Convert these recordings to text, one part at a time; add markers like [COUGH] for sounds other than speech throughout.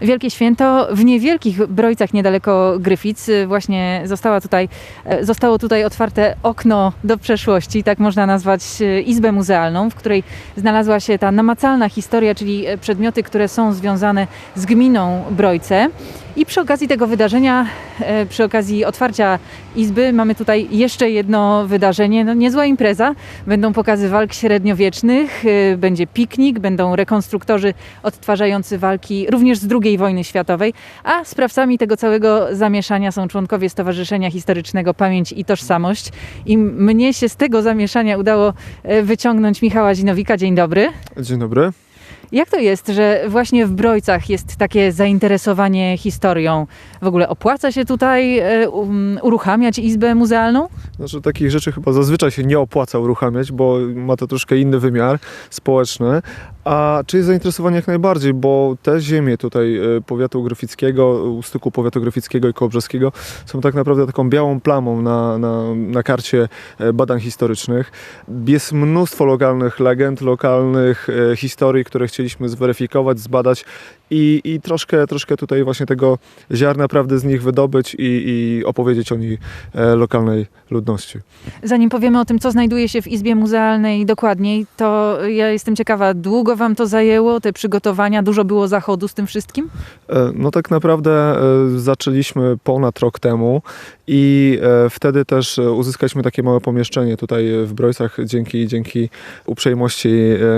Wielkie Święto w niewielkich Brojcach niedaleko Gryfic właśnie została tutaj, e, zostało tutaj otwarte okno do przeszłości, tak można nazwać e, izbę muzealną, w której znalazła się ta namacalna historia, czyli e, przedmioty, które są związane z gminą Brojce. I przy okazji tego wydarzenia, przy okazji otwarcia izby mamy tutaj jeszcze jedno wydarzenie, no niezła impreza. Będą pokazy walk średniowiecznych, będzie piknik, będą rekonstruktorzy odtwarzający walki również z II wojny światowej, a sprawcami tego całego zamieszania są członkowie Stowarzyszenia Historycznego Pamięć i Tożsamość. I mnie się z tego zamieszania udało e, wyciągnąć Michała Zinowika. Dzień dobry. Dzień dobry. Jak to jest, że właśnie w Brojcach jest takie zainteresowanie historią? W ogóle opłaca się tutaj e, um, uruchamiać izbę muzealną? Znaczy, takich rzeczy chyba zazwyczaj się nie opłaca uruchamiać, bo ma to troszkę inny wymiar społeczny. A czy jest zainteresowanie jak najbardziej, bo te ziemie tutaj e, powiatu gryfickiego, u styku powiatu gryfickiego i kołobrzeskiego są tak naprawdę taką białą plamą na, na, na karcie e, badań historycznych. Jest mnóstwo lokalnych legend, lokalnych e, historii, które chcieliśmy zweryfikować, zbadać i, i troszkę, troszkę tutaj właśnie tego ziarna prawdy z nich wydobyć i, i opowiedzieć o e, lokalnej ludności. Zanim powiemy o tym, co znajduje się w izbie muzealnej dokładniej, to ja jestem ciekawa, długo wam to zajęło, te przygotowania, dużo było zachodu z tym wszystkim? E, No tak naprawdę e, zaczęliśmy ponad rok temu i e, wtedy też uzyskaliśmy takie małe pomieszczenie tutaj w Brojcach dzięki, dzięki uprzejmości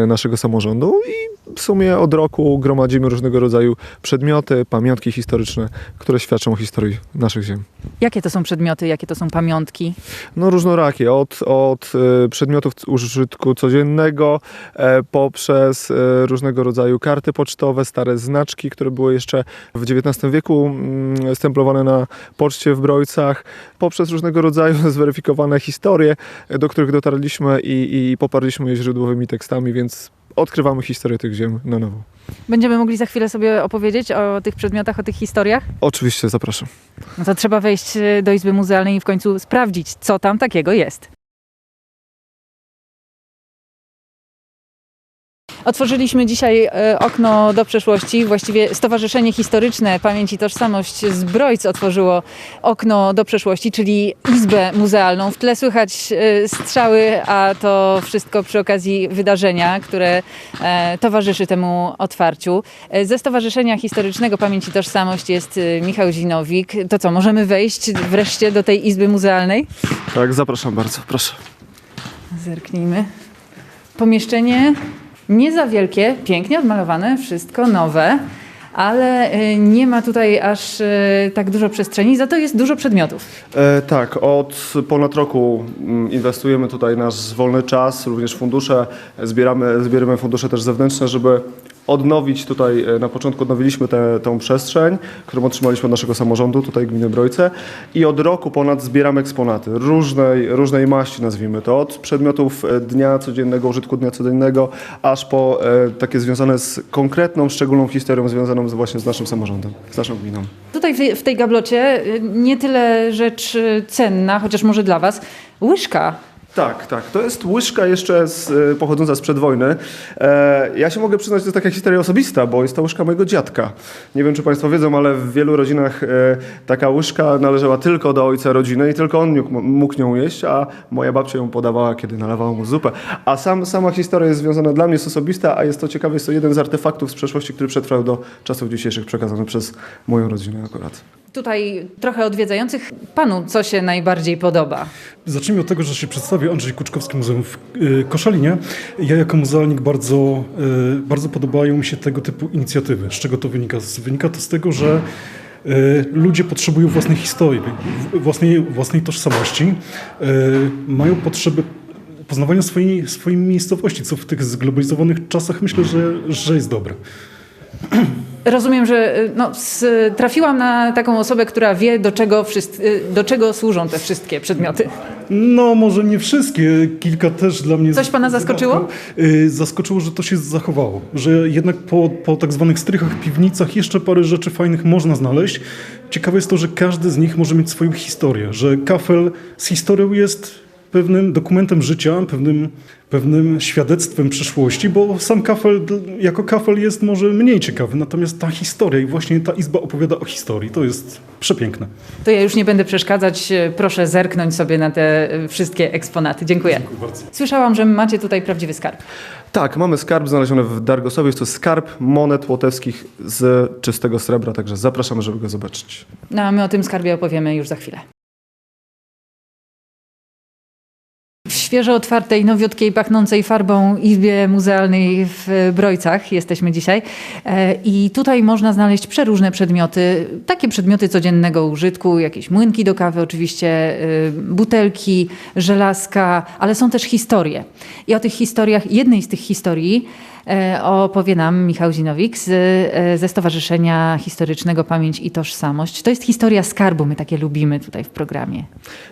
naszego samorządu i w sumie od roku gromadzimy różnego rodzaju przedmioty, pamiątki historyczne, które świadczą o historii naszych ziem. Jakie to są przedmioty, jakie to są pamiątki? No różnorakie, od, od e, przedmiotów użytku codziennego e, poprzez e, różnego rodzaju karty pocztowe, stare znaczki, które były jeszcze w XIX wieku mm, stemplowane na poczcie w Brojcach, poprzez różnego rodzaju [LAUGHS] zweryfikowane historie, do których dotarliśmy i, i poparliśmy je źródłowymi tekstami, więc odkrywamy historię tych ziem na nowo. Będziemy mogli za chwilę sobie opowiedzieć o tych przedmiotach, o tych historiach? Oczywiście zapraszam. No to trzeba wejść e, do izby muzealnej i w końcu sprawdzić, co tam takiego jest. Otworzyliśmy dzisiaj e, okno do przeszłości. Właściwie Stowarzyszenie Historyczne Pamięć i Tożsamość z Brojc otworzyło okno do przeszłości, czyli izbę muzealną. W tle słychać e, strzały, a to wszystko przy okazji wydarzenia, które e, towarzyszy temu otwarciu. Ze Stowarzyszenia Historycznego Pamięć i Tożsamość jest Michał Zinowik. To co, możemy wejść wreszcie do tej izby muzealnej? Tak, zapraszam bardzo, proszę. Zerknijmy. Pomieszczenie nie za wielkie, pięknie odmalowane, wszystko nowe, ale y, nie ma tutaj aż y, tak dużo przestrzeni, za to jest dużo przedmiotów. E, tak, od ponad roku mm, inwestujemy tutaj nasz wolny czas, również fundusze, zbieramy, zbieramy fundusze też zewnętrzne, żeby odnowić tutaj, e, na początku odnowiliśmy tę przestrzeń, którą otrzymaliśmy od naszego samorządu, tutaj gminy Brojce i od roku ponad zbieramy eksponaty różnej, różnej maści, nazwijmy to, od przedmiotów e, dnia codziennego, użytku dnia codziennego, aż po e, takie związane z konkretną, szczególną historią związaną z, właśnie z naszym samorządem, z naszą gminą. Tutaj w tej, w tej gablocie y, nie tyle rzecz cenna, chociaż może dla Was, łyżka. Tak, tak. To jest łyżka jeszcze z, e, pochodząca sprzed wojny. E, ja się mogę przyznać, to jest taka historia osobista, bo jest to łyżka mojego dziadka. Nie wiem, czy Państwo wiedzą, ale w wielu rodzinach e, taka łyżka należała tylko do ojca rodziny i tylko on mógł, mógł nią jeść, a moja babcia ją podawała, kiedy nalewała mu zupę. A sam, sama historia jest związana dla mnie, jest osobista, a jest to ciekawe, jest to jeden z artefaktów z przeszłości, który przetrwał do czasów dzisiejszych, przekazany przez moją rodzinę akurat. Tutaj trochę odwiedzających. Panu co się najbardziej podoba? Zacznijmy od tego, że się przedstawię Andrzej Kuczkowski Muzeum w y, Koszalinie. Ja jako muzealnik bardzo, y, bardzo podobają mi się tego typu inicjatywy. Z czego to wynika? Wynika to z tego, że y, ludzie potrzebują własnej historii, własnej, własnej tożsamości, mają potrzeby poznawania swojej, swojej miejscowości, co w tych zglobalizowanych czasach myślę, że, że jest dobre. [CLEARS THROAT] Rozumiem, że y, no, trafiłam na taką osobę, która wie, do czego, wszyscy, y, do czego służą te wszystkie przedmioty. No, może nie wszystkie, kilka też dla mnie. Coś pana zaskoczyło? Y, Zaskoczyło, że to się zachowało. Że jednak po, po tak zwanych strychach, piwnicach jeszcze parę rzeczy fajnych można znaleźć. Ciekawe jest to, że każdy z nich może mieć swoją historię. Że kafel z historią jest pewnym dokumentem życia, pewnym, pewnym świadectwem przeszłości, bo sam kafel jako kafel jest może mniej ciekawy, natomiast ta historia i właśnie ta izba opowiada o historii. To jest przepiękne. To ja już nie będę przeszkadzać. Proszę zerknąć sobie na te e, wszystkie eksponaty. Dziękuję. Dziękuję bardzo. Słyszałam, że macie tutaj prawdziwy skarb. Tak, mamy skarb znaleziony w Dargosławie. Jest to skarb monet łotewskich z czystego srebra, także zapraszamy, żeby go zobaczyć. No a my o tym skarbie opowiemy już za chwilę. Świeżo otwartej, nowiutkiej, pachnącej farbą izbie muzealnej w Brojcach jesteśmy dzisiaj. E, I tutaj można znaleźć przeróżne przedmioty, takie przedmioty codziennego użytku, jakieś młynki do kawy oczywiście, y, butelki, żelazka, ale są też historie. I o tych historiach, jednej z tych historii e, opowie nam Michał Zinowik z, e, ze Stowarzyszenia Historycznego Pamięć i Tożsamość. To jest historia skarbu, my takie lubimy tutaj w programie.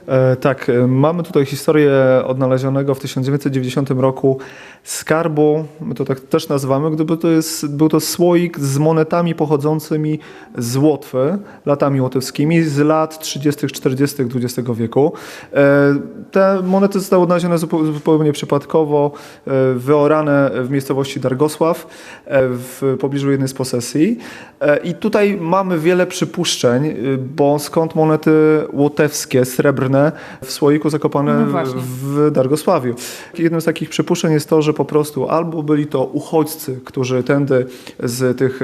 E, tak, e, mamy tutaj historię odnalezionego w 1990 roku skarbu, my to tak też nazywamy, gdyby to jest, był to słoik z monetami pochodzącymi z Łotwy, latami łotewskimi, z lat 30., 40. XX wieku. E, Te monety zostały odnalezione zupeł- zupełnie przypadkowo, e, wyorane w miejscowości Dargosław, e, w pobliżu jednej z posesji. E, I tutaj mamy wiele przypuszczeń, y, bo skąd monety łotewskie, srebrne w słoiku zakopane No w- Dargosławiu. Jednym z takich przypuszczeń jest to, że po prostu albo byli to uchodźcy, którzy tędy z tych,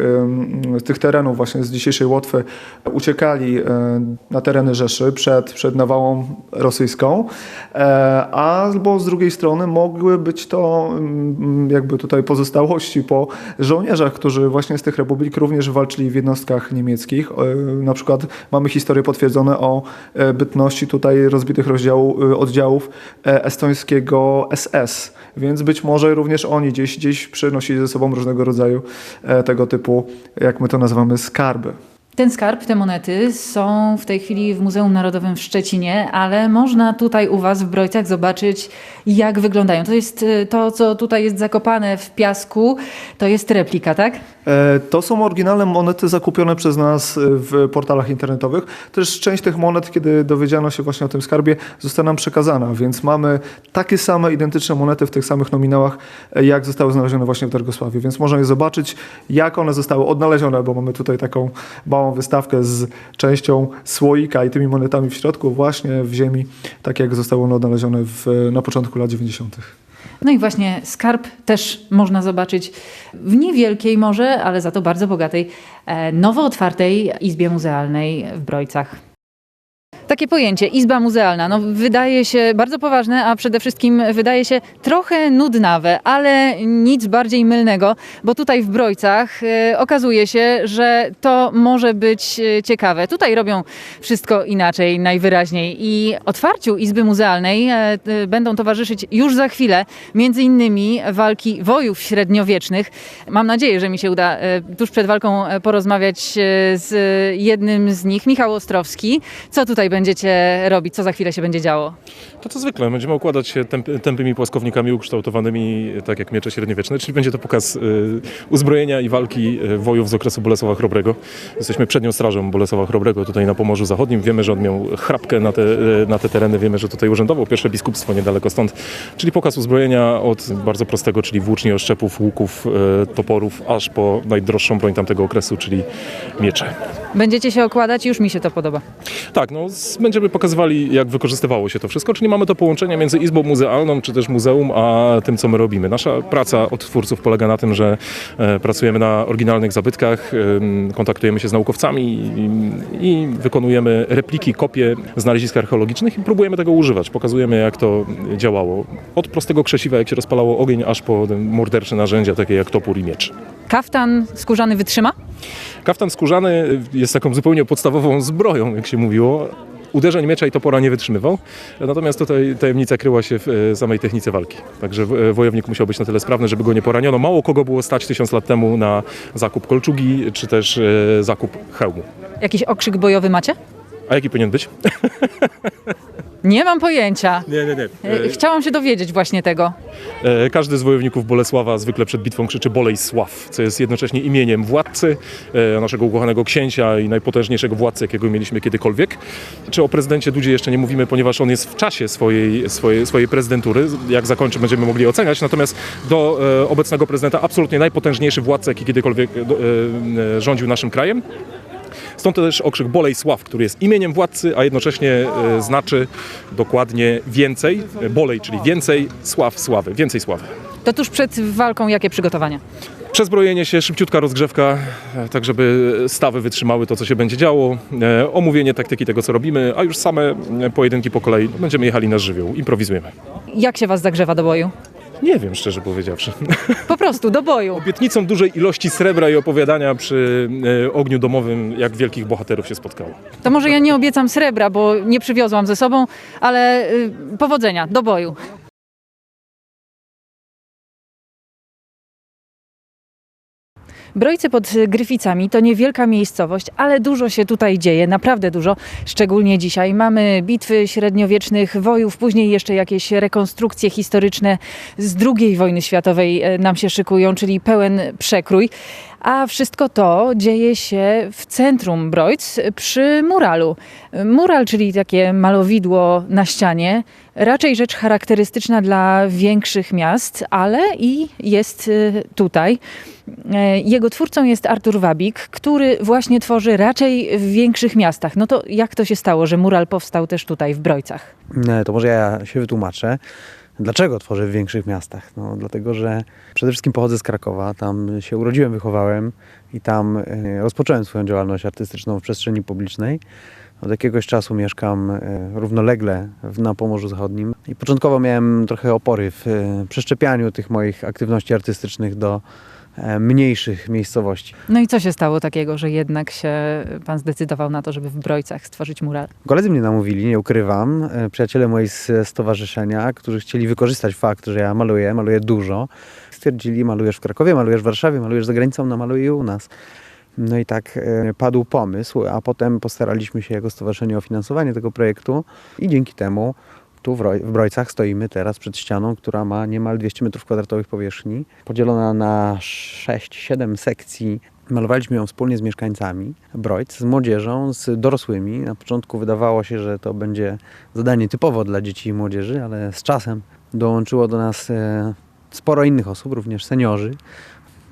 z tych terenów właśnie z dzisiejszej Łotwy uciekali e, na tereny Rzeszy przed, przed nawałą rosyjską, e, albo z drugiej strony mogły być to mm, jakby tutaj pozostałości po żołnierzach, którzy właśnie z tych republik również walczyli w jednostkach niemieckich. E, Na przykład mamy historie potwierdzone o e, bytności tutaj rozbitych rozdziału, e, oddziałów estońskiego SS, więc być może również oni gdzieś, gdzieś przynosili ze sobą różnego rodzaju tego typu, jak my to nazywamy, skarby. Ten skarb, te monety są w tej chwili w Muzeum Narodowym w Szczecinie, ale można tutaj u Was w Brojcach zobaczyć, jak wyglądają. To jest y, to, co tutaj jest zakopane w piasku, to jest replika, tak? E, To są oryginalne monety zakupione przez nas e, w portalach internetowych. Też część tych monet, kiedy dowiedziano się właśnie o tym skarbie, została nam przekazana, więc mamy takie same, identyczne monety w tych samych nominałach, e, jak zostały znalezione właśnie w Dargosławiu. Więc można je zobaczyć, jak one zostały odnalezione, bo mamy tutaj taką małą wystawkę z częścią słoika i tymi monetami w środku właśnie w ziemi, tak jak zostały one odnalezione w, na początku lat 90. No i właśnie skarb też można zobaczyć w niewielkiej może, ale za to bardzo bogatej, e, nowo otwartej Izbie Muzealnej w Brojcach. Takie pojęcie, Izba Muzealna, no wydaje się bardzo poważne, a przede wszystkim wydaje się trochę nudnawe, ale nic bardziej mylnego, bo tutaj w Brojcach e, okazuje się, że to może być e, ciekawe. Tutaj robią wszystko inaczej, najwyraźniej i otwarciu Izby Muzealnej e, e, będą towarzyszyć już za chwilę między innymi walki wojów średniowiecznych. Mam nadzieję, że mi się uda e, tuż przed walką e, porozmawiać z jednym z nich, Michał Ostrowski. Co tutaj będziecie robić? Co za chwilę się będzie działo? To co zwykle, będziemy układać się tęp, tępymi płaskownikami ukształtowanymi tak jak miecze średniowieczne, czyli będzie to pokaz y, uzbrojenia i walki y, wojów z okresu Bolesława Chrobrego. Jesteśmy przednią strażą Bolesława Chrobrego tutaj na Pomorzu Zachodnim. Wiemy, że on miał chrapkę na te, y, na te tereny, wiemy, że tutaj urzędował pierwsze biskupstwo niedaleko stąd, czyli pokaz uzbrojenia od bardzo prostego, czyli włóczni, oszczepów, łuków, y, toporów, aż po najdroższą broń tamtego okresu, czyli miecze. Będziecie się okładać? Już mi się to podoba. Tak, no, będziemy pokazywali, jak wykorzystywało się to wszystko, czyli mamy to połączenie między izbą muzealną, czy też muzeum, a tym, co my robimy. Nasza praca od twórców polega na tym, że e, pracujemy na oryginalnych zabytkach, em, kontaktujemy się z naukowcami i, i wykonujemy repliki, kopie znalezisk archeologicznych i próbujemy tego używać. Pokazujemy, jak to działało. Od prostego krzesiwa, jak się rozpalało ogień, aż po mordercze narzędzia, takie jak topór i miecz. Kaftan skórzany wytrzyma? Kaftan skórzany jest taką zupełnie podstawową zbroją, jak się mówiło. Uderzeń miecza i topora nie wytrzymywał, natomiast tutaj tajemnica kryła się w e, samej technice walki. Także e, wojownik musiał być na tyle sprawny, żeby go nie poraniono. Mało kogo było stać tysiąc lat temu na zakup kolczugi, czy też e, zakup hełmu. Jakiś okrzyk bojowy macie? A jaki powinien być? [LAUGHS] Nie mam pojęcia. Nie, nie, nie. E, Chciałam się dowiedzieć właśnie tego. E, Każdy z wojowników Bolesława zwykle przed bitwą krzyczy Bolesław, co jest jednocześnie imieniem władcy, e, naszego ukochanego księcia i najpotężniejszego władcy, jakiego mieliśmy kiedykolwiek. Czy o prezydencie Dudzie jeszcze nie mówimy, ponieważ on jest w czasie swojej, swojej, swojej prezydentury. Jak zakończy, będziemy mogli oceniać. Natomiast do e, obecnego prezydenta absolutnie najpotężniejszy władca, jaki kiedykolwiek e, do- e, e, rządził naszym krajem. Stąd też okrzyk Bolejsław, który jest imieniem władcy, a jednocześnie e, znaczy dokładnie więcej, Bolej, czyli więcej, Sław, sławy, więcej sławy. To tuż przed walką jakie przygotowania? Przezbrojenie się, szybciutka rozgrzewka, e, tak żeby stawy wytrzymały to, co się będzie działo, e, omówienie taktyki tego, co robimy, a już same pojedynki po kolei będziemy jechali na żywioł, improwizujemy. Jak się was zagrzewa do boju? Nie wiem, szczerze powiedziawszy. [LAUGHS] Po prostu do boju. Obietnicą dużej ilości srebra i opowiadania przy e, ogniu domowym, jak wielkich bohaterów się spotkało. To może ja nie obiecam srebra, bo nie przywiozłam ze sobą, ale y, powodzenia, do boju. Brojce pod Gryficami to niewielka miejscowość, ale dużo się tutaj dzieje, naprawdę dużo, szczególnie dzisiaj. Mamy bitwy średniowiecznych wojów, później jeszcze jakieś rekonstrukcje historyczne z II wojny światowej e, nam się szykują, czyli pełen przekrój. A wszystko to dzieje się w centrum Brojc przy muralu. Mural, czyli takie malowidło na ścianie, raczej rzecz charakterystyczna dla większych miast, ale i jest y, tutaj. E, Jego twórcą jest Artur Wabik, który właśnie tworzy raczej w większych miastach. No to jak to się stało, że mural powstał też tutaj w Brojcach? Nie, To może ja się wytłumaczę. Dlaczego tworzę w większych miastach? No, dlatego, że przede wszystkim pochodzę z Krakowa, tam się urodziłem, wychowałem i tam e, rozpocząłem swoją działalność artystyczną w przestrzeni publicznej. Od jakiegoś czasu mieszkam e, równolegle na Pomorzu Zachodnim i początkowo miałem trochę opory w e, przeszczepianiu tych moich aktywności artystycznych do mniejszych miejscowości. No i co się stało takiego, że jednak się pan zdecydował na to, żeby w Brojcach stworzyć mural? Koledzy mnie namówili, nie ukrywam. E, Przyjaciele moi z stowarzyszenia, którzy chcieli wykorzystać fakt, że ja maluję, maluję dużo, stwierdzili, malujesz w Krakowie, malujesz w Warszawie, malujesz za granicą, no maluję i u nas. No i tak e, padł pomysł, a potem postaraliśmy się jako stowarzyszenie o finansowanie tego projektu i dzięki temu tu w, Roj- w Brojcach stoimy teraz przed ścianą, która ma niemal 200 m2 powierzchni, podzielona na 6-7 sekcji. Malowaliśmy ją wspólnie z mieszkańcami Brojc, z młodzieżą, z dorosłymi. Na początku wydawało się, że to będzie zadanie typowo dla dzieci i młodzieży, ale z czasem dołączyło do nas e, sporo innych osób, również seniorzy.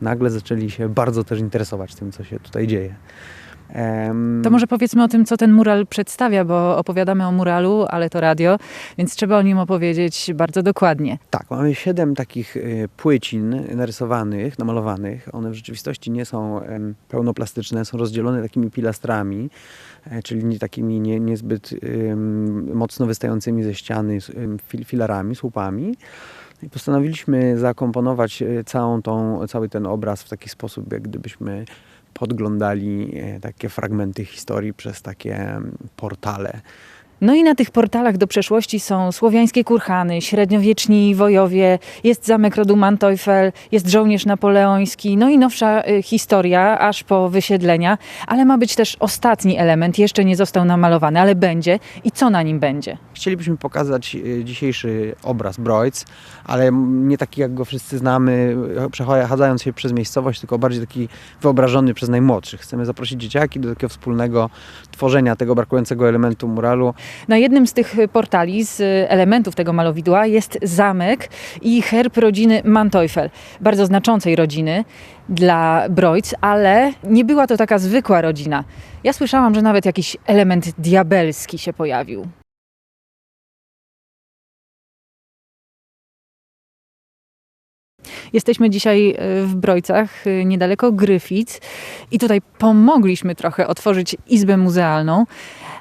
Nagle zaczęli się bardzo też interesować tym, co się tutaj dzieje. To może powiedzmy o tym, co ten mural przedstawia, bo opowiadamy o muralu, ale to radio, więc trzeba o nim opowiedzieć bardzo dokładnie. Tak, mamy siedem takich y, płycin narysowanych, namalowanych. One w rzeczywistości nie są pełnoplastyczne, są rozdzielone takimi pilastrami, e, czyli takimi nie, niezbyt mocno wystającymi ze ściany filarami, słupami. I postanowiliśmy zakomponować e, całą tą, cały ten obraz w taki sposób, jak gdybyśmy podglądali e, takie fragmenty historii przez takie em, portale. No i na tych portalach do przeszłości są słowiańskie kurhany, średniowieczni wojowie, jest zamek rodu Manteuffel, jest żołnierz napoleoński, no i nowsza y, historia, aż po wysiedlenia, ale ma być też ostatni element, jeszcze nie został namalowany, ale będzie. I co na nim będzie? Chcielibyśmy pokazać e, dzisiejszy obraz Brojc, ale nie taki jak go wszyscy znamy, e, przechadzając się przez miejscowość, tylko bardziej taki wyobrażony przez najmłodszych. Chcemy zaprosić dzieciaki do takiego wspólnego tworzenia tego brakującego elementu muralu. Na jednym z tych portali, z elementów tego malowidła jest zamek i herb rodziny Manteuffel, bardzo znaczącej rodziny dla Brojc, ale nie była to taka zwykła rodzina. Ja słyszałam, że nawet jakiś element diabelski się pojawił. Jesteśmy dzisiaj e, w Brojcach, e, niedaleko Gryfic i tutaj pomogliśmy trochę otworzyć izbę muzealną.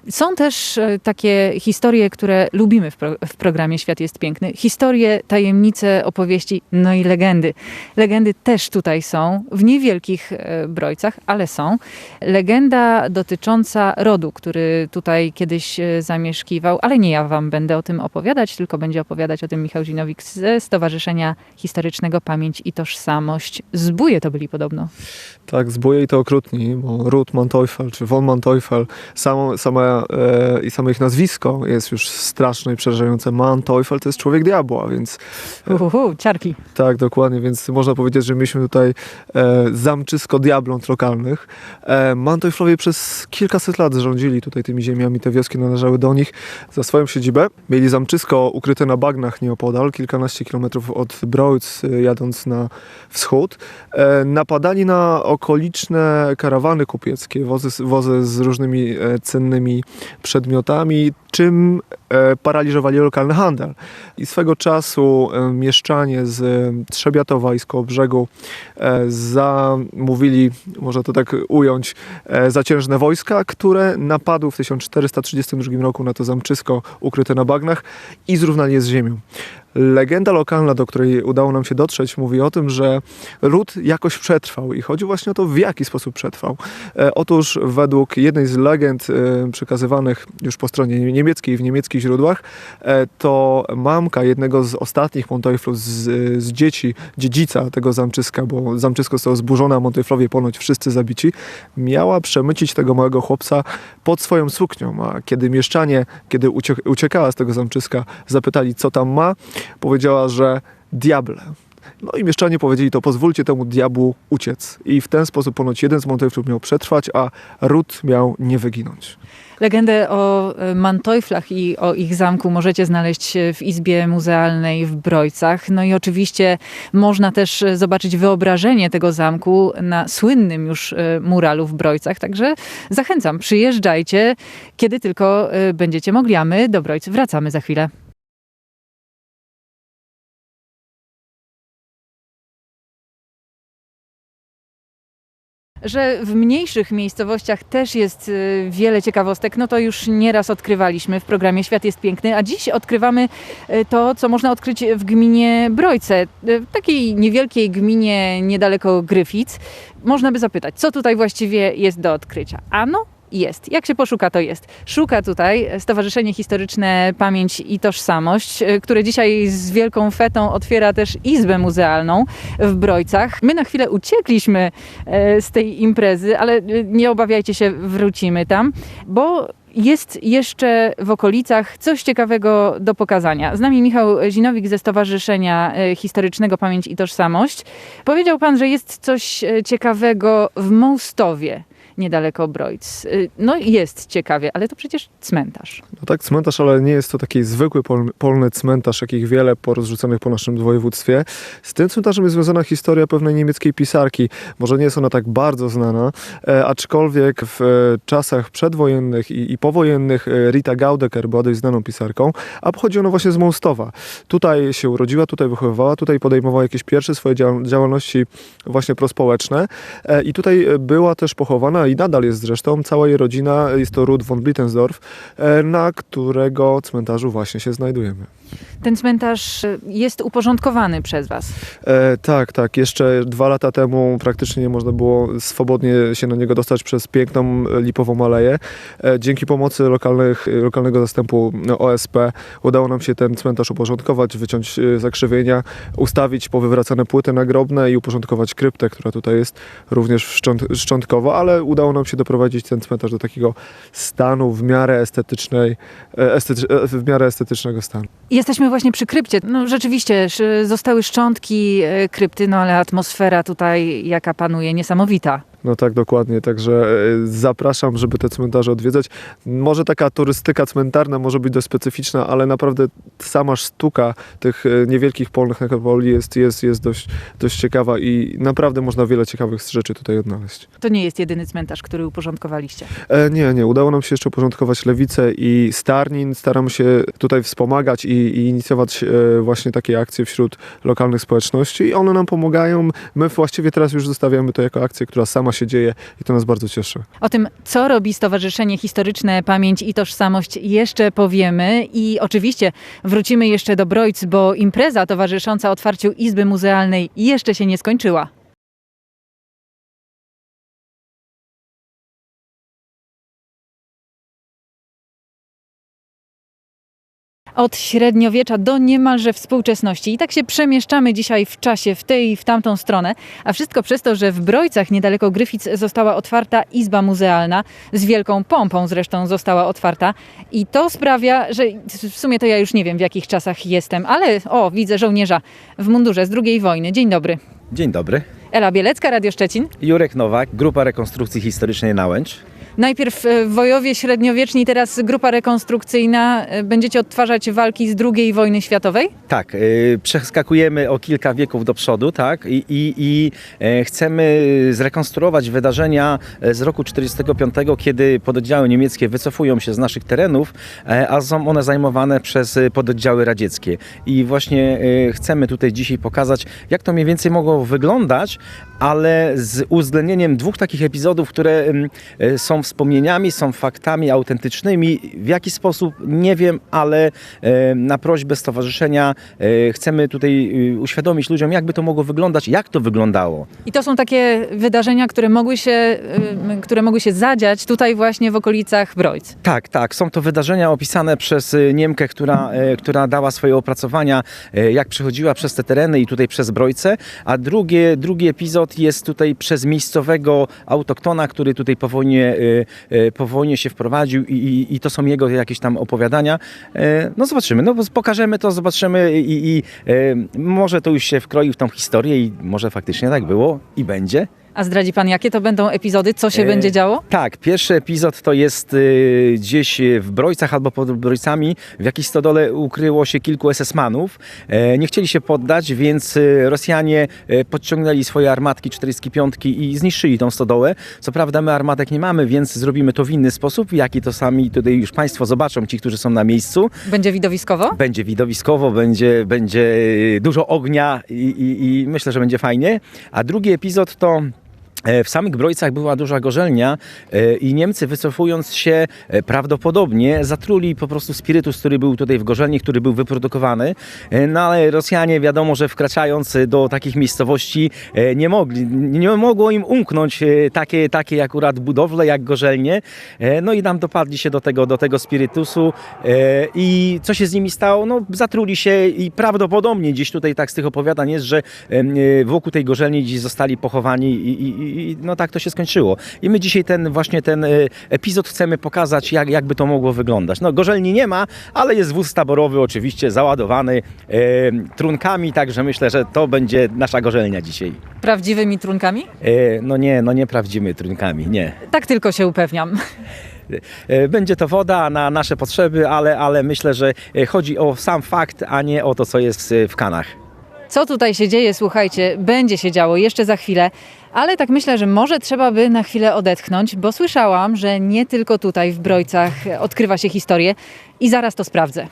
Są też e, takie historie, które lubimy w, pro, w programie Świat jest piękny. Historie, tajemnice, opowieści, no i legendy. Legendy też tutaj są, w niewielkich e, brojcach, ale są. Legenda dotycząca rodu, który tutaj kiedyś e, zamieszkiwał, ale nie ja wam będę o tym opowiadać, tylko będzie opowiadać o tym Michał Zinowik ze Stowarzyszenia Historycznego Pamięć i Tożsamość. Zbóje to byli podobno. Tak, zbóje i to okrutni, bo ród Manteuffel czy von Manteuffel, samo, sama e, i samo ich nazwisko jest już straszne i przerażające. Manteuffel to jest człowiek diabła, więc Uhu, ciarki. tak, dokładnie, więc można powiedzieć, że mieliśmy tutaj e, zamczysko diabląt lokalnych. E, Manteuflowie przez kilkaset lat rządzili tutaj tymi ziemiami, te wioski należały do nich za swoją siedzibę. Mieli zamczysko ukryte na bagnach nieopodal, kilkanaście kilometrów od Brojc, e, jadąc na wschód. E, napadali na okoliczne karawany kupieckie, wozy, wozy z różnymi e, przedmiotami, czym e, paraliżowali lokalny handel. I swego czasu e, mieszczanie z e, Trzebiatowa i z zamówili, można to tak ująć, zaciężne wojska, które napadły w 1432 roku na to zamczysko ukryte na bagnach i zrównali je z ziemią. Legenda lokalna, do której udało nam się dotrzeć, mówi o tym, że ród jakoś przetrwał i chodzi właśnie o to, w jaki sposób przetrwał. Otóż według jednej z legend przekazywanych już po stronie niemieckiej w niemieckich źródłach, e, to mamka jednego z ostatnich Monteuflów, z, z dzieci, dziedzica tego zamczyska, bo zamczysko zostało zburzone, a Monteuflowie ponoć wszyscy zabici, miała przemycić tego małego chłopca pod swoją suknią, a kiedy mieszczanie, kiedy uciek- uciekała z tego zamczyska, zapytali, co tam ma, powiedziała, że diable. No i mieszczanie powiedzieli, to pozwólcie temu diabłu uciec. I w ten sposób ponoć jeden z Monteuflów miał przetrwać, a ród miał nie wyginąć. Legendę o e, Manteufflach i o ich zamku możecie znaleźć w Izbie Muzealnej w Brojcach. No i oczywiście można też e, zobaczyć wyobrażenie tego zamku na słynnym już e, muralu w Brojcach. Także zachęcam, przyjeżdżajcie, kiedy tylko e, będziecie mogli, a my do Brojc wracamy za chwilę. Że w mniejszych miejscowościach też jest y, wiele ciekawostek, no to już nieraz odkrywaliśmy w programie Świat jest piękny, a dziś odkrywamy y, to, co można odkryć w gminie Brojce, y, takiej niewielkiej gminie niedaleko Gryfic. Można by zapytać, co tutaj właściwie jest do odkrycia? Ano, jest. Jak się poszuka, to jest. Szuka tutaj Stowarzyszenie Historyczne Pamięć i Tożsamość, y, które dzisiaj z wielką fetą otwiera też Izbę Muzealną w Brojcach. My na chwilę uciekliśmy e, z tej imprezy, ale y, nie obawiajcie się, wrócimy tam, bo jest jeszcze w okolicach coś ciekawego do pokazania. Z nami Michał Zinowik ze Stowarzyszenia Historycznego Pamięć i Tożsamość. Powiedział pan, że jest coś ciekawego w Mostowie niedaleko Brojc. Y, No jest ciekawie, ale to przecież cmentarz. No tak, cmentarz, ale nie jest to taki zwykły pol, polny cmentarz, jakich wiele porozrzucanych po naszym województwie. Z tym cmentarzem jest związana historia pewnej niemieckiej pisarki. Może nie jest ona tak bardzo znana, e, aczkolwiek w e, czasach przedwojennych i, i powojennych e, Rita Gaudecker była dość znaną pisarką, a pochodzi ona właśnie z Mąstowa. Tutaj się urodziła, tutaj wychowywała, tutaj podejmowała jakieś pierwsze swoje dział- działalności właśnie prospołeczne i tutaj była też pochowana i nadal jest zresztą cała jej rodzina, jest to ród von Blittensdorf, e, na którego cmentarzu właśnie się znajdujemy. Ten cmentarz y, jest uporządkowany przez Was. E, tak, tak. Jeszcze dwa lata temu praktycznie nie można było swobodnie się na niego dostać przez piękną e, lipową aleję. E, dzięki pomocy lokalnych, lokalnego zastępu no, OSP udało nam się ten cmentarz uporządkować, wyciąć e, zakrzywienia, ustawić powywracane płyty nagrobne i uporządkować kryptę, która tutaj jest również szcząt, szczątkowo, ale udało nam się doprowadzić ten cmentarz do takiego stanu w miarę estetycznej, e, estety, e, w miarę estetycznego stanu. Jesteśmy właśnie przy krypcie. No rzeczywiście, zostały szczątki e, krypty, no ale atmosfera tutaj, jaka panuje, niesamowita. No tak, dokładnie. Także e, zapraszam, żeby te cmentarze odwiedzać. Może taka turystyka cmentarna może być dość specyficzna, ale naprawdę sama sztuka tych e, niewielkich polnych nekropolii jest, jest, jest dość, dość ciekawa i naprawdę można wiele ciekawych rzeczy tutaj odnaleźć. To nie jest jedyny cmentarz, który uporządkowaliście. E, nie, nie. Udało nam się jeszcze uporządkować Lewicę i Starnin. Staramy się tutaj wspomagać i, i inicjować e, właśnie takie akcje wśród lokalnych społeczności i one nam pomagają. My właściwie teraz już zostawiamy to jako akcję, która sama się dzieje i to nas bardzo cieszy. O tym, co robi Stowarzyszenie Historyczne Pamięć i Tożsamość, jeszcze powiemy. I oczywiście wrócimy jeszcze do Brojc, bo impreza towarzysząca otwarciu Izby Muzealnej jeszcze się nie skończyła. Od średniowiecza do niemalże współczesności. I tak się przemieszczamy dzisiaj w czasie w tej i w tamtą stronę, a wszystko przez to, że w Brojcach niedaleko Gryfic została otwarta izba muzealna, z wielką pompą zresztą została otwarta i to sprawia, że w sumie to ja już nie wiem w jakich czasach jestem, ale o, widzę żołnierza w mundurze z II wojny. Dzień dobry. Dzień dobry. Ela Bielecka, Radio Szczecin. Jurek Nowak, Grupa Rekonstrukcji Historycznej Nałęcz. Najpierw e, wojowie średniowieczni, teraz grupa rekonstrukcyjna. E, Będziecie odtwarzać walki z II wojny światowej? Tak, y, przeskakujemy o kilka wieków do przodu, tak, i, i, i e, chcemy zrekonstruować wydarzenia e, z roku 45, kiedy pododdziały niemieckie wycofują się z naszych terenów, e, a są one zajmowane przez e, pododdziały radzieckie. I właśnie e, chcemy tutaj dzisiaj pokazać, jak to mniej więcej mogło wyglądać, ale z uwzględnieniem dwóch takich epizodów, które e, są wspomnieniami, są faktami autentycznymi. W jaki sposób, nie wiem, ale e, na prośbę stowarzyszenia e, chcemy tutaj uświadomić ludziom, jakby to mogło wyglądać, jak to wyglądało. I to są takie wydarzenia, które mogły się, które mogły się zadziać tutaj właśnie w okolicach Brojc. Tak, tak. Są to wydarzenia opisane przez Niemkę, która, która dała swoje opracowania, jak przechodziła przez te tereny i tutaj przez Brojce. A drugie, drugi epizod jest tutaj przez miejscowego autoktona, który tutaj po wojnie, e, e, po wojnie się wprowadził i, i, i to są jego jakieś tam opowiadania. E, No zobaczymy, no pokażemy to, zobaczymy i, i e, może to już się wkroi w tą historię i może faktycznie tak było i będzie. A zdradzi pan, jakie to będą epizody? Co się E, będzie działo? Tak, pierwszy epizod to jest y, gdzieś w Brojcach albo pod Brojcami. W jakiejś stodole ukryło się kilku SS-manów. E, nie chcieli się poddać, więc y, Rosjanie e, podciągnęli swoje armatki 45 i zniszczyli tą stodołę. Co prawda my armatek nie mamy, więc zrobimy to w inny sposób. Jaki to sami tutaj już Państwo zobaczą, ci, którzy są na miejscu. Będzie widowiskowo? Będzie widowiskowo, będzie, będzie y, dużo ognia i, i, i myślę, że będzie fajnie. A drugi epizod to w samych Brojcach była duża gorzelnia e, i Niemcy wycofując się e, prawdopodobnie zatruli po prostu spirytus, który był tutaj w gorzelni, który był wyprodukowany. E, No ale Rosjanie wiadomo, że wkraczając e, do takich miejscowości e, nie mogli, nie mogło im umknąć e, takie, takie akurat budowle jak gorzelnie. E, No i tam dopadli się do tego, do tego spirytusu e, i co się z nimi stało? No zatruli się i prawdopodobnie gdzieś tutaj tak z tych opowiadań jest, że e, wokół tej gorzelni gdzieś zostali pochowani i, i, i no tak to się skończyło. I my dzisiaj ten właśnie ten e, epizod chcemy pokazać, jak, jakby to mogło wyglądać. No gorzelni nie ma, ale jest wóz taborowy oczywiście załadowany e, trunkami, także myślę, że to będzie nasza gorzelnia dzisiaj. Prawdziwymi trunkami? E, no nie, no nie prawdziwymi trunkami, nie. Tak tylko się upewniam. Będzie to woda na nasze potrzeby, ale, ale myślę, że chodzi o sam fakt, a nie o to, co jest w kanach. Co tutaj się dzieje, słuchajcie, będzie się działo jeszcze za chwilę, ale tak myślę, że może trzeba by na chwilę odetchnąć, bo słyszałam, że nie tylko tutaj w Brojcach odkrywa się historię i zaraz to sprawdzę.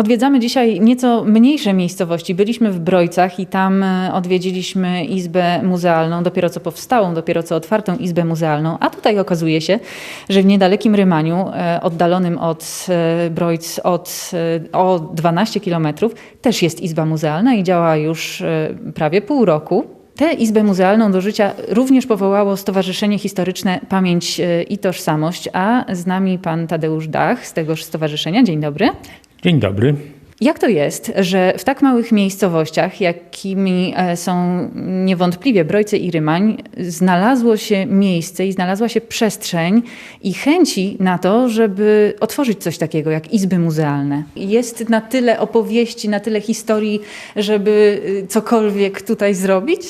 Odwiedzamy dzisiaj nieco mniejsze miejscowości. Byliśmy w Brojcach i tam e, odwiedziliśmy izbę muzealną, dopiero co powstałą, dopiero co otwartą izbę muzealną. A tutaj okazuje się, że w niedalekim Rymaniu, e, oddalonym od e, Brojc od, o 12 kilometrów, też jest izba muzealna i działa już prawie pół roku. Tę izbę muzealną do życia również powołało Stowarzyszenie Historyczne Pamięć i Tożsamość, a z nami pan Tadeusz Dach z tegoż stowarzyszenia. Dzień dobry. Dzień dobry. Jak to jest, że w tak małych miejscowościach, jakimi e, są niewątpliwie Brojce i Rymań, znalazło się miejsce i znalazła się przestrzeń i chęci na to, żeby otworzyć coś takiego jak izby muzealne? Jest na tyle opowieści, na tyle historii, żeby y, cokolwiek tutaj zrobić?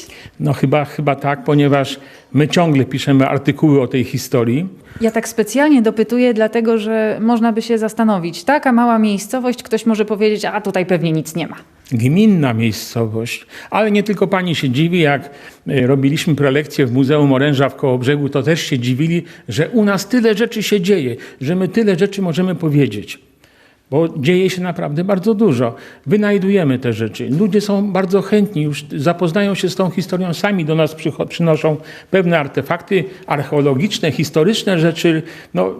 No chyba, chyba tak, ponieważ my ciągle piszemy artykuły o tej historii. Ja tak specjalnie dopytuję, dlatego że można by się zastanowić. Taka mała miejscowość, ktoś może powiedzieć, a tutaj pewnie nic nie ma. Gminna miejscowość, ale nie tylko pani się dziwi, jak e, robiliśmy prelekcje w Muzeum Oręża w Kołobrzegu, to też się dziwili, że u nas tyle rzeczy się dzieje, że my tyle rzeczy możemy powiedzieć. Bo dzieje się naprawdę bardzo dużo. Wynajdujemy te rzeczy. Ludzie są bardzo chętni, już zapoznają się z tą historią, sami do nas przynoszą pewne artefakty archeologiczne, historyczne rzeczy. No,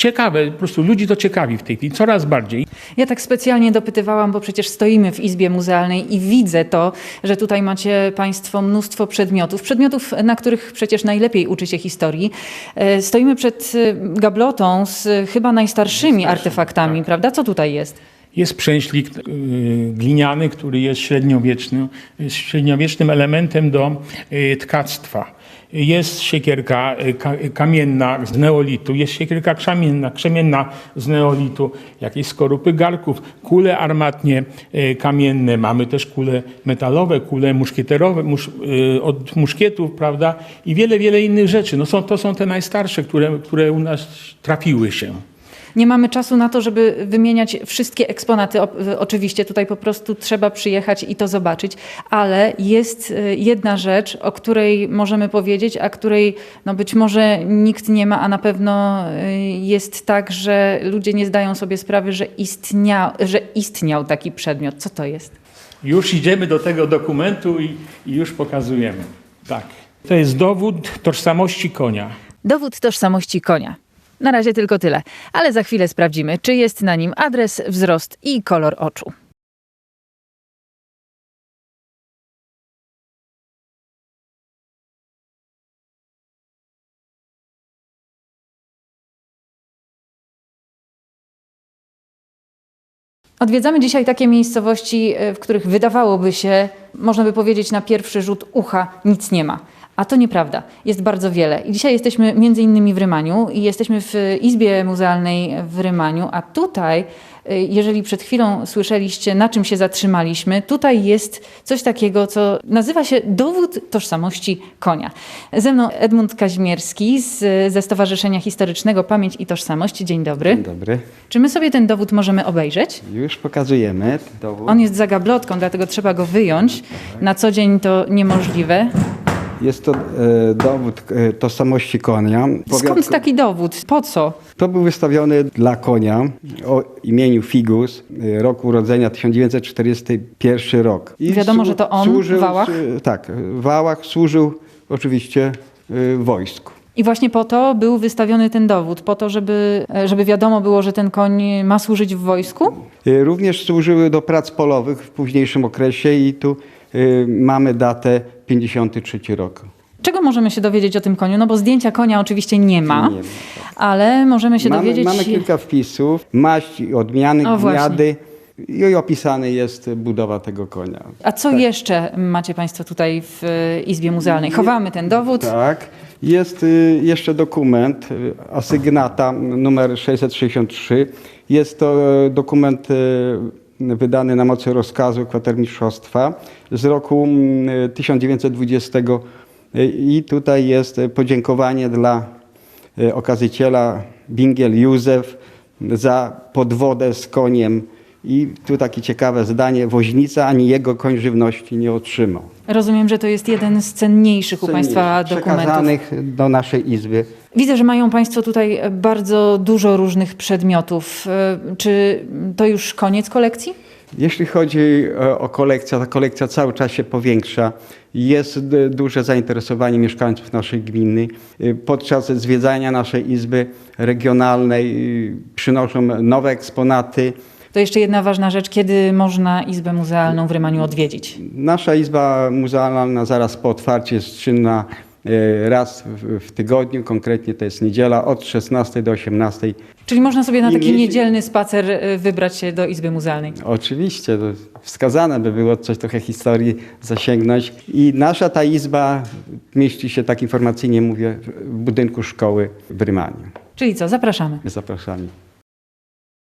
ciekawe, po prostu ludzi to ciekawi w tej chwili, coraz bardziej. Ja tak specjalnie dopytywałam, bo przecież stoimy w Izbie Muzealnej i widzę to, że tutaj macie Państwo mnóstwo przedmiotów, przedmiotów, na których przecież najlepiej uczy się historii. E, Stoimy przed e, gablotą z e, chyba najstarszymi artefaktami, prawda? Co tutaj jest? Jest przęślik gliniany, który jest średniowieczny, jest średniowiecznym elementem do tkactwa. Jest siekierka y, ka, kamienna z neolitu, jest siekierka krzemienna, krzemienna z neolitu, jakieś skorupy garków, kule armatnie y, kamienne, mamy też kule metalowe, kule muszkieterowe, musz, y, od muszkietów, prawda? I wiele, wiele innych rzeczy. No są, to są te najstarsze, które, które u nas trafiły się. Nie mamy czasu na to, żeby wymieniać wszystkie eksponaty. O- Oczywiście tutaj po prostu trzeba przyjechać i to zobaczyć, ale jest y, jedna rzecz, o której możemy powiedzieć, a której no być może nikt nie ma, a na pewno y, jest tak, że ludzie nie zdają sobie sprawy, że, istnia, że istniał taki przedmiot. Co to jest? Już idziemy do tego dokumentu i, i już pokazujemy. Tak. To jest dowód tożsamości konia. Dowód tożsamości konia. Na razie tylko tyle, ale za chwilę sprawdzimy, czy jest na nim adres, wzrost i kolor oczu. Odwiedzamy dzisiaj takie miejscowości, e, w których wydawałoby się, można by powiedzieć na pierwszy rzut ucha, nic nie ma. A to nieprawda. Jest bardzo wiele. I dzisiaj jesteśmy między innymi w Rymaniu i jesteśmy w Izbie Muzealnej w Rymaniu, a tutaj, y, jeżeli przed chwilą słyszeliście, na czym się zatrzymaliśmy, tutaj jest coś takiego, co nazywa się dowód tożsamości konia. Ze mną Edmund Kazimierski z, ze Stowarzyszenia Historycznego Pamięć i Tożsamość. Dzień dobry. Dzień dobry. Czy my sobie ten dowód możemy obejrzeć? Już pokazujemy dowód. On jest za gablotką, dlatego trzeba go wyjąć. Na co dzień to niemożliwe. Jest to e, dowód e, tożsamości konia. Skąd taki dowód? Po co? To był wystawiony dla konia o imieniu Figus, e, rok urodzenia 1941 rok. I Wiadomo, słu- że to on w służył, Wałach? e, Tak, w Wałach służył oczywiście e, wojsku. I właśnie po to był wystawiony ten dowód, po to, żeby, żeby wiadomo było, że ten koń ma służyć w wojsku? E, Również służyły do prac polowych w późniejszym okresie i tu e, mamy datę 53 rok. Czego możemy się dowiedzieć o tym koniu? No bo zdjęcia konia oczywiście nie ma, Nie ma, ale możemy się mamy, dowiedzieć... mamy kilka wpisów, maść, odmiany, O, właśnie. gniady i opisany jest budowa tego konia. A co jeszcze macie Państwo tutaj w e, Izbie Muzealnej? Chowamy ten dowód. Tak. Jest y, jeszcze dokument, y, asygnata numer 663. Jest to y, dokument y, wydany na mocy rozkazu kwatermistrzostwa z roku mm, 1920 Y, i tutaj jest podziękowanie dla y, okazyciela Bingiel Józef za podwodę z koniem i tu takie ciekawe zdanie, woźnica ani jego koń żywności nie otrzymał. Rozumiem, że to jest jeden z cenniejszych u Państwa dokumentów. przekazanych do naszej izby. Widzę, że mają Państwo tutaj bardzo dużo różnych przedmiotów. E, Czy to już koniec kolekcji? Jeśli chodzi e, o kolekcję, ta kolekcja cały czas się powiększa. Jest duże zainteresowanie mieszkańców naszej gminy. E, Podczas zwiedzania naszej izby regionalnej przynoszą nowe eksponaty. To jeszcze jedna ważna rzecz. Kiedy można Izbę Muzealną w Rymaniu odwiedzić? Nasza izba muzealna zaraz po otwarciu jest czynna e, raz w, tygodniu, konkretnie to jest niedziela od 16 do 18. Czyli można sobie na taki niedzielny spacer e, wybrać się do Izby Muzealnej. Oczywiście, wskazane by było coś trochę historii zasięgnąć. I nasza ta izba mieści się, tak informacyjnie mówię, w budynku szkoły w Rymaniu. Czyli co, zapraszamy. Zapraszamy.